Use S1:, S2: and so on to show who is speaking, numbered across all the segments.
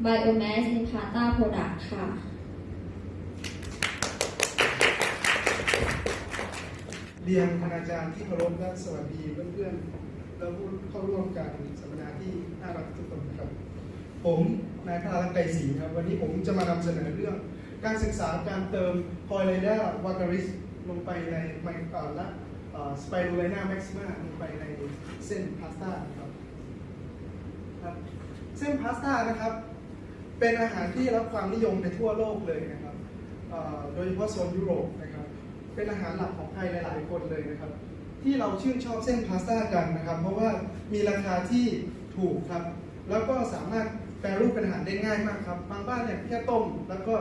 S1: Biomass in Pasta Product ค่ะ
S2: เรียนคณาจารย์ที่เคารพและสวัสดีเพื่อนๆและผู้เข้าร่วมการสัมมนาที่น่ารักทุกคนนะครับ ผมนายพารักไกรศรีครับ วันนี้ผมจะมานำเสนอเรื่อง การศึกษาการเติมคอยเลด้าวาการิสลงไปในไมเอ่อและสไปรูไลนาแม็กซิมาลงไปในเส้นพาสต้าครับครับเส้นพาสต้านะครับ เป็นอาหารที่รับความนิยมในทั่วโลกเลยนะครับโดยเฉพาะโซนยุโรปนะครับ เป็นอาหารหลักของใครหลาย ๆ คนเลยนะครับ ที่เราชื่นชอบเส้นพาสต้ากันนะครับ เพราะว่ามีราคาที่ถูกครับ แล้วก็สามารถแปรรูปเป็นอาหารได้ง่ายมากครับ บางบ้านเนี่ยแค่ต้ม แล้วก็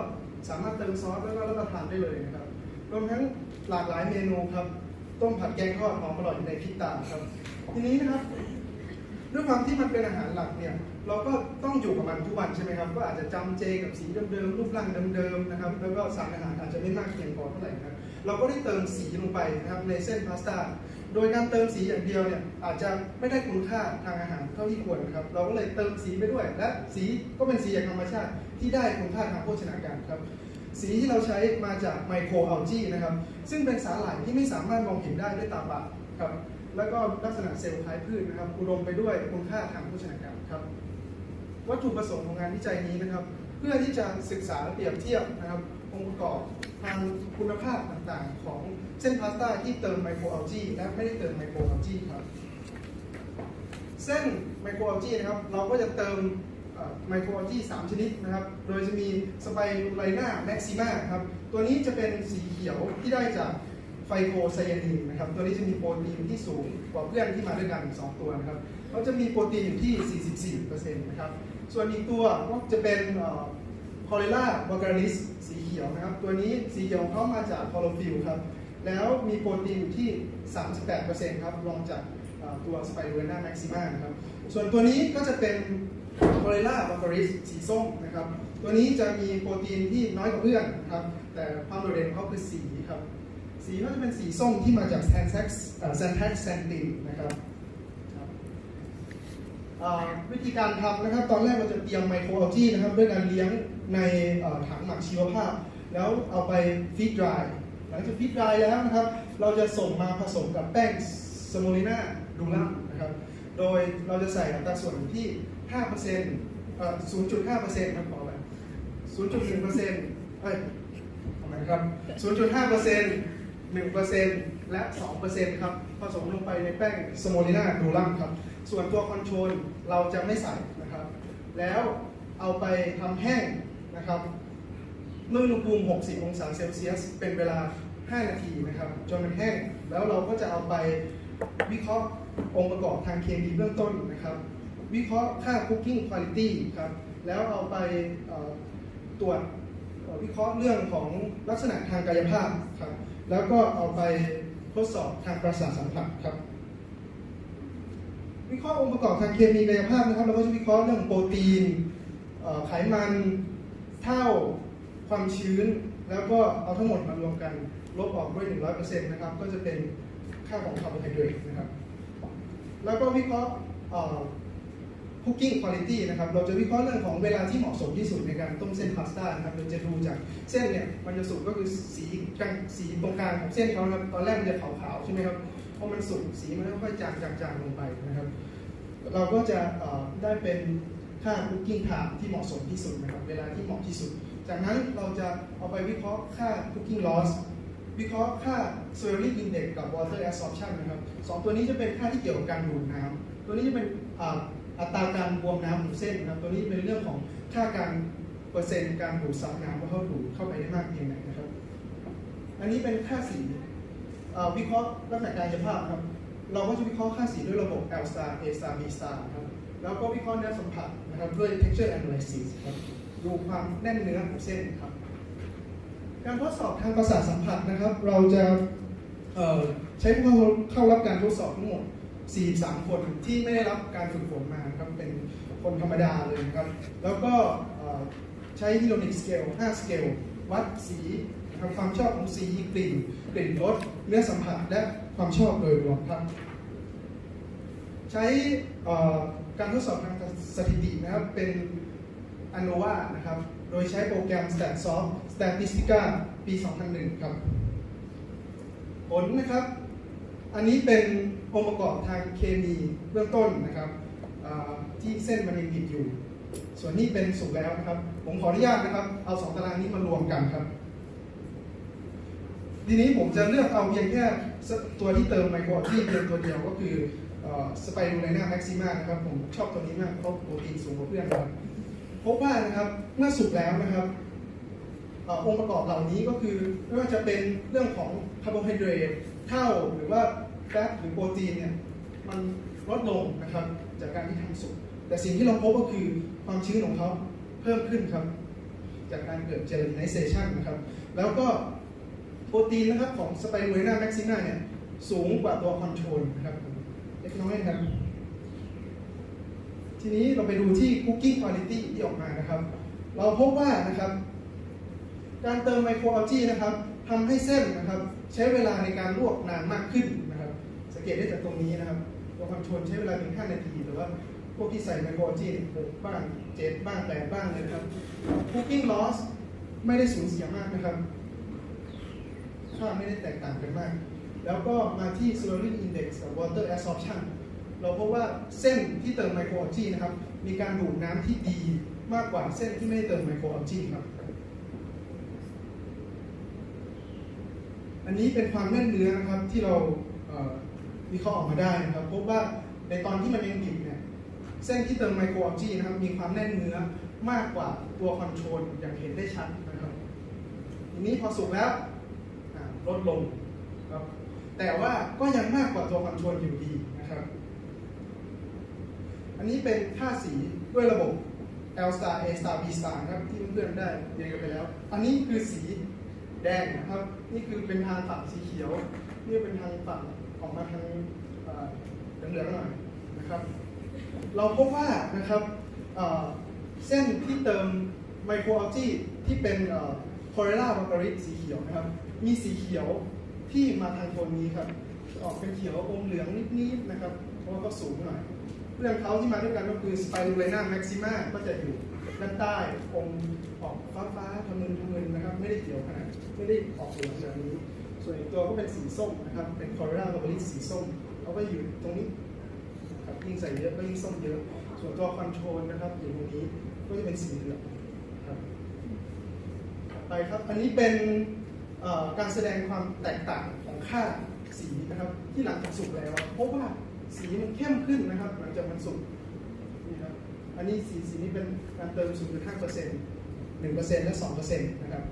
S2: สามารถเติมซอสแล้วก็รับประทานได้เลยนะครับ รวมทั้งหลากหลายเมนูครับ ต้มผัดแกงทอดหอมอร่อยในพริกตาครับ ทีนี้นะครับ ด้วยความที่มันเป็นอาหารหลักเนี่ยเราก็ต้องอยู่กับมันทุกวันใช่ไหมครับก็อาจจะจำเจกับสีเดิมๆรูปร่างเดิมๆนะครับแล้วก็สารอาหารอาจจะไม่มากเพียงพอเท่าไหร่นะครับเราก็ได้เติมสีลงไปนะครับในเส้นพาสต้าโดยการเติมสีอย่างเดียวเนี่ยอาจจะไม่ได้คุณค่าทางอาหารเท่าที่ควรนะครับเราก็เลยเติมสีไปด้วย และสีก็เป็นสีจากธรรมชาติ ที่ได้คุณค่าทางโภชนาการครับสีที่เราใช้มาจากไมโครอัลจีนะครับซึ่งเป็นสาหร่ายที่ไม่สามารถมองเห็นได้ด้วยตาเปล่าครับ แล้วก็ลักษณะเซลล์คล้ายพืชนะครับ อุดมไปด้วยคุณค่าทางโภชนาการครับ วัตถุประสงค์ของงานวิจัยนี้นะครับ เพื่อที่จะศึกษาเปรียบเทียบนะครับ องค์ประกอบทางคุณภาพต่างๆ ของเส้นพาสต้าที่เติมไมโครอัลจีและไม่ได้เติมไมโครอัลจีครับเส้นไมโครอัลจีนะครับ เราก็จะเติมไมโครอัลจี3ชนิดนะครับ โดยจะมีสไปรูไลน่าแม็กซิมาครับ ตัวนี้จะเป็นสีเขียวที่ได้จาก ไฟโคไซยานินนะครับ ตัวนี้จะมีโปรตีนที่สูงกว่าเพื่อนที่มาด้วยกัน 2 ตัวนะครับเขาจะมีโปรตีนอยู่ที่ 44%นะครับ ส่วนอีกตัวก็จะเป็นคอเรล่าวาการิสสีเขียวนะครับ ตัวนี้สีเขียวของเขามาจากคลอโรฟิลครับ แล้วมีโปรตีนอยู่ที่ 38%ครับรองจากตัวสไปรูนาแม็กซิมานะครับ ส่วนตัวนี้ก็จะเป็นคอเรล่าวาการิสสีส้มนะครับ ตัวนี้จะมีโปรตีนที่น้อยกว่าเพื่อนนะครับ แต่ความโดดเด่นของเขาคือสีครับ สีก็จะเป็นสีส้มที่มาจากแซนแท็กแซนแท็กแซนตินนะครับวิธีการทำนะครับ ตอนแรกเราจะเตรียมไมโครอัลจีนะครับ ด้วยการเลี้ยงในถังหมักชีวภาพ แล้วเอาไปฟีดดรายหลังจากฟีดดรายแล้วนะครับ เราจะส่งมาผสมกับแป้งสโมลิน่าดูลัมนะครับ โดยเราจะใส่อัตราส่วนอยู่ที่5%เอ่อ0.5%ครับขอไป0.1%เอ้ยทำไมครับ 0.5% 1%และ 2%ครับผสมลงไปในแป้งสโมลิน่าดูลัมครับส่วนตัวคอนโทรลเราจะไม่ใส่นะครับ แล้วเอาไปทำแห้งนะครับด้วยอุณหภูมิ 60 องศาเซลเซียส เป็นเวลา 5 นาทีนะครับ จนมันแห้ง แล้วเราก็จะเอาไปวิเคราะห์องค์ประกอบทางเคมีเบื้องต้นนะครับ วิเคราะห์ค่า cooking quality ครับ แล้วเอาไปตรวจวิเคราะห์เรื่องของลักษณะทางกายภาพครับ แล้วก็เอาไปทดสอบทางประสาทสัมผัสครับ วิเคราะห์องค์ประกอบทางเคมีกายภาพนะครับเราก็จะวิเคราะห์เรื่องโปรตีนไขมันเท่าความชื้น แล้วก็เอาทั้งหมดมารวมกันลบออกด้วย 100%นะครับก็จะเป็นค่าของคาร์โบไฮเดรตนะครับ แล้วก็วิเคราะห์ คุกกิ้งคุณภาพนะครับ เราจะวิเคราะห์เรื่องของเวลาที่เหมาะสมที่สุดในการต้มเส้นพาสต้านะครับ เราจะดูจากเส้นเนี่ยมันจะสุกก็คือสีกลางสีตรงกลางของเส้นเขานะครับ ตอนแรกมันจะขาวๆใช่ไหมครับ พอมันสุกสีมันค่อยๆจางจางลงไปนะครับ เราก็จะได้เป็นค่าคุกกิ้งไทม์ที่เหมาะสมที่สุดนะครับ เวลาที่เหมาะที่สุด จากนั้นเราจะเอาไปวิเคราะห์ค่า cooking loss วิเคราะห์ค่า swelling index กับ water absorption นะครับสองตัวนี้จะเป็นค่าที่เกี่ยวกับการดูดน้ำตัวนี้จะเป็น อัตราการบวมน้ำของเส้นนะครับตัวนี้เป็นเรื่องของค่าการเปอร์เซ็นต์การดูดซับน้ำว่าเขาดูดเข้าไปได้มากเพียงไหนนะครับ อันนี้เป็นค่าสีวิเคราะห์ลักษณะกายภาพครับ เราก็จะวิเคราะห์ค่าสีด้วยระบบ L star A star B star ครับแล้วก็วิเคราะห์เนื้อสัมผัสนะครับด้วย texture analysis ครับดูความแน่นเนื้อของเส้นครับ การทดสอบทางประสาทสัมผัสนะครับ เราจะใช้ผู้เข้ารับการทดสอบทั้งหมด 43 คนที่ไม่ได้รับการฝึกฝนมาครับเป็นคนธรรมดาเลยนะครับ แล้วก็ใช้ฮิโลนิกสเกล 5 สเกล วัดสีนะครับความชอบของสีกลิ่น กลิ่นรสเนื้อสัมผัสและความชอบโดยรวมครับ ใช้การทดสอบทางสถิตินะครับเป็น ANOVA นะครับ โดยใช้โปรแกรม StatSoft Statistica ปี 2001 ครับ ผลนะครับ อันนี้เป็น องค์ประกอบทางเคมีเบื้องต้นนะครับที่เส้นมันยังดิบอยู่ ส่วนนี้เป็นสุกแล้วนะครับ ผมขออนุญาตนะครับ เอาสองตารางนี้มารวมกันครับ ทีนี้ผมจะเลือกเอาเพียงแค่ตัวที่เติมไมโครที่เพียงตัวเดียวก็คือสไปรูไลนาแม็กซิมานะครับ ผมชอบตัวนี้มากเพราะโปรตีนสูงกว่าเพื่อนครับพบว่านะครับเมื่อสุกแล้วนะครับเอ่อองค์ประกอบเหล่านี้ก็คือไม่ว่าจะเป็นเรื่องของคาร์โบไฮเดรตเท่าหรือว่า แฟตหรือโปรตีนเนี่ยมันลดลงนะครับจากการที่ทำสุกแต่สิ่งที่เราพบก็คือความชื้นของเขาเพิ่มขึ้นครับ จากการเกิดเจลไนเซชันนะครับ แล้วก็โปรตีนนะครับของสไปรูลินาแม็กซิมาเนี่ยสูงกว่าตัวคอนโทรลนะครับเล็กน้อยครับ ทีนี้เราไปดูที่ Cooking Quality ที่ออกมานะครับ เราพบว่านะครับ การเติมไมโครอัลจีนะครับทำให้เส้นนะครับ ใช้เวลาในการลวกนานมากขึ้น งเกตได้จากตรงนี้นะครับตัวคอนโทรลใช้เวลาเพียง5นาทีแต่ว่าพวกที่ใส่ไมโครอัลจีหกบ้างเจ็ดบ้างแปดบ้างเลยนะครับ Cooking loss ไม่ได้สูญเสียมากนะครับ ค่าไม่ได้แตกต่างกันมาก แล้วก็มาที่ slurring index กับ water absorption เราพบว่าเส้นที่เติมไมโครอัลจีนะครับ มีการดูดน้ำที่ดีมากกว่าเส้นที่ไม่เติมไมโครอัลจีครับ อันนี้เป็นความแน่นเนื้อนะครับที่เรา วิเคราะห์ออกมาได้นะครับพบว่าในตอนที่มันยังดิบเนี่ยเส้นที่เติมไมโครอัลจีนะครับมีความแน่นเนื้อมากกว่าตัวคอนโทรลอย่างเห็นได้ชัดนะครับทีนี้พอสุกแล้วลดลงครับแต่ว่าก็ยังมากกว่าตัวคอนโทรลอยู่ดีนะครับ อันนี้เป็นค่าสีด้วยระบบ L star A star B star ครับที่เพื่อนๆได้เรียนกันไปแล้ว อันนี้คือสีแดงนะครับ นี่คือเป็นทางฝั่งสีเขียว นี่เป็นทางฝั่ง ออกมาทางเอ่อเหลืองๆหน่อยนะครับ เราพบว่านะครับเส้นที่เติมไมโครอัลจีที่เป็นโคเรล่าบังการิสีเขียวนะครับ มีสีเขียวที่มาทางโทนนี้ครับ ออกเป็นเขียวอมเหลืองนิดๆนะครับเพราะว่าก็สูงหน่อยเพื่อนเขาที่มาด้วยกันก็คือสไปรูไลน่าแม็กซิมาก็จะอยู่ด้านใต้อมออกฟ้าฟ้าๆทะมึนทะมึนนะครับ ไม่ได้เขียวขนาดไม่ได้ออกเหลืองแบบนี้ ส่วนอีกตัวก็เป็นสีส้มนะครับ เป็นคอร์เรล่าบังการิสีส้มเขาก็อยู่ตรงนี้ครับยิ่งใส่เยอะก็ยิ่งส้มเยอะ ส่วนตัวคอนโทรลนะครับอยู่ตรงนี้ก็จะเป็นสีเหลืองครับไปครับ อันนี้เป็นการแสดงความแตกต่างของค่าสีนะครับ ที่หลังจากสุกแล้วพบว่าสีมันเข้มขึ้นนะครับ หลังจากมันสุกนี่ครับอันนี้สีสีนี้เป็นการเติม 0.5เปอร์เซ็นต์1เปอร์เซ็นต์และ2เปอร์เซ็นต์นะครับ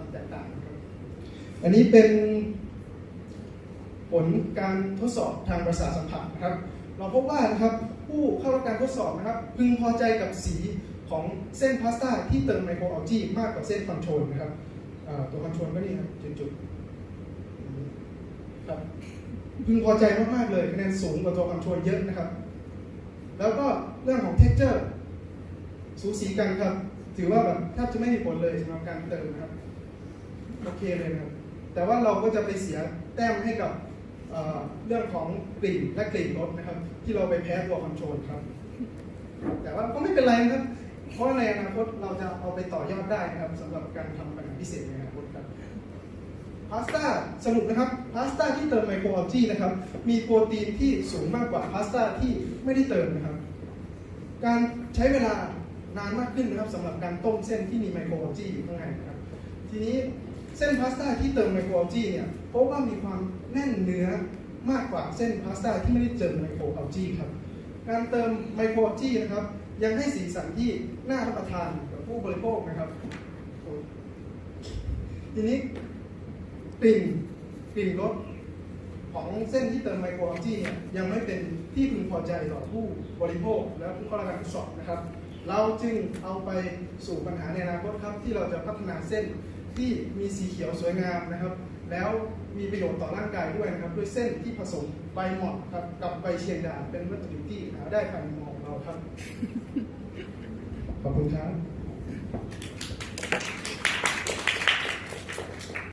S2: ความแตกต่าง อันนี้เป็นผลการทดสอบทางประสาทสัมผัสนะครับ เราพบว่านะครับผู้เข้ารับการทดสอบนะครับ พึงพอใจกับสีของเส้นพาสต้าที่เติมไมโครอัลจีมากกว่าเส้นคอนโทรลนะครับตัวคอนโทรลก็นี่ครับจุดๆครับพึงพอใจมากๆเลยคะแนนสูงกว่าตัวคอนโทรลเยอะนะครับ แล้วก็เรื่องของ texture สูสีกันครับ ถือว่าแบบแทบจะไม่มีผลเลยสำหรับการเติมนะครับ โอเคเลยนะครับ แต่ว่าเราก็จะไปเสียแต้มให้กับเเรื่องของกลิ่นและกลิ่นรสนะครับ ที่เราไปแพ้ตัวคอนโทรลครับ แต่ว่าก็ไม่เป็นไรนะครับ เพราะในอนาคตเราจะเอาไปต่อยอดได้นะครับสำหรับการทำปัญหาพิเศษในอนาคตครับพาสต้าสรุปนะครับพาสต้าที่เติมไมโครอัลจีนะครับ มีโปรตีนที่สูงมากกว่าพาสต้าที่ไม่ได้เติมนะครับ การใช้เวลานานมากขึ้นนะครับสำหรับการต้มเส้นที่มีไมโครอัลจีอยู่ข้างในนะครับ ทีนี้ เส้นพาสต้าที่เติมไมโครอัลจีเนี่ยพบว่ามีความแน่นเนื้อมากกว่าเส้นพาสต้าที่ไม่ได้เติมไมโครอัลจีครับ การเติมไมโครอัลจีนะครับ ยังให้สีสันที่น่ารับประทานกับผู้บริโภคนะครับ ทีนี้กลิ่นกลิ่นรสของเส้นที่เติมไมโครอัลจีเนี่ยยังไม่เป็นที่พึงพอใจต่อผู้บริโภคและผู้เข้ารับการทดสอบนะครับ เราจึงเอาไปสู่ปัญหาในอนาคตครับที่เราจะพัฒนาเส้น ที่มีสีเขียวสวยงามนะครับ แล้วมีประโยชน์ต่อร่างกายด้วยนะครับ ด้วยเส้นที่ผสมใบหมอนครับกับใบเชียงดาเป็นวัตถุดิบที่หาได้ภายในหมอของเราครับ ขอบคุณครับ